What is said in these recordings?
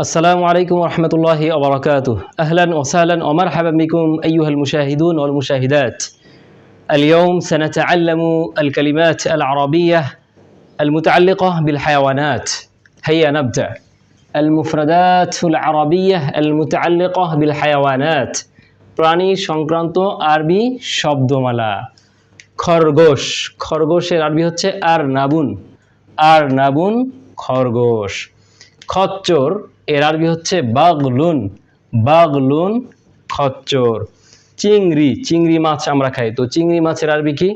السلام عليكم ورحمة الله وبركاته أهلا وسهلا ومرحبا بكم أيها المشاهدون والمشاهدات اليوم سنتعلم الكلمات العربية المتعلقة بالحيوانات هيا نبدأ المفردات العربية المتعلقة بالحيوانات প্রাণী সংক্রান্ত আরবি শব্দমালা খরগোশ খরগোশের আরবি হচ্ছে আর নাবুন আর নাবুন খরগোশ খচ্চর, এর আরবি হচ্ছে বাগলুন। বাগলুন, খচ্চর। চিংড়ি চিংড়ি মাছ আমরা খাই। তো চিংড়ি মাছের আরবি কি?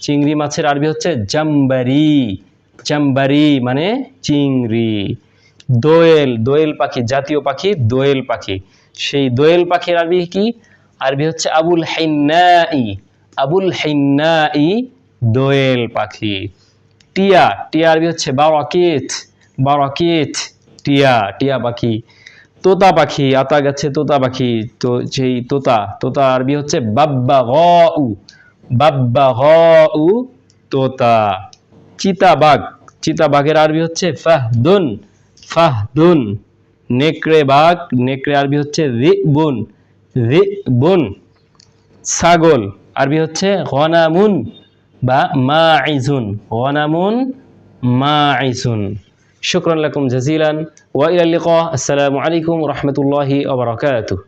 চিংড়ি মাছের আরবি হচ্ছে জাম্বারি জাম্বারি মানে চিংড়ি। দোয়েল দোয়েল পাখি, জাতীয় পাখি, দোয়েল পাখি। সেই দোয়েল পাখির আরবি কি? আরবি হচ্ছে আবুল হাইন্নাই। আবুল হাইন্নাই দোয়েল পাখি। টিয়া টিয়া আরবি হচ্ছে বারাকিত। বারাকিত। টিয়া টিয়া পাখি, তোতা পাখি, আতা গাছে তোতা পাখি, তো সেই তোতা তোতা আরবি হচ্ছে বাব্বা গ উ বাব্বা গ উ তোতা। চিতাবাঘ, চিতাবাঘের আরবি হচ্ছে ফাহদুন ফাহদুন। নেকড়ে বাঘ, নেকড়ে আরবি হচ্ছে রিবুন রিবুন। ছাগল, আরবি হচ্ছে গনামুন বা মাইজুন গনামুন মাইজুন শুক্রান شكرا لكم جزيلا وإلى اللقاء. السلام عليكم ورحمة الله وبركاته.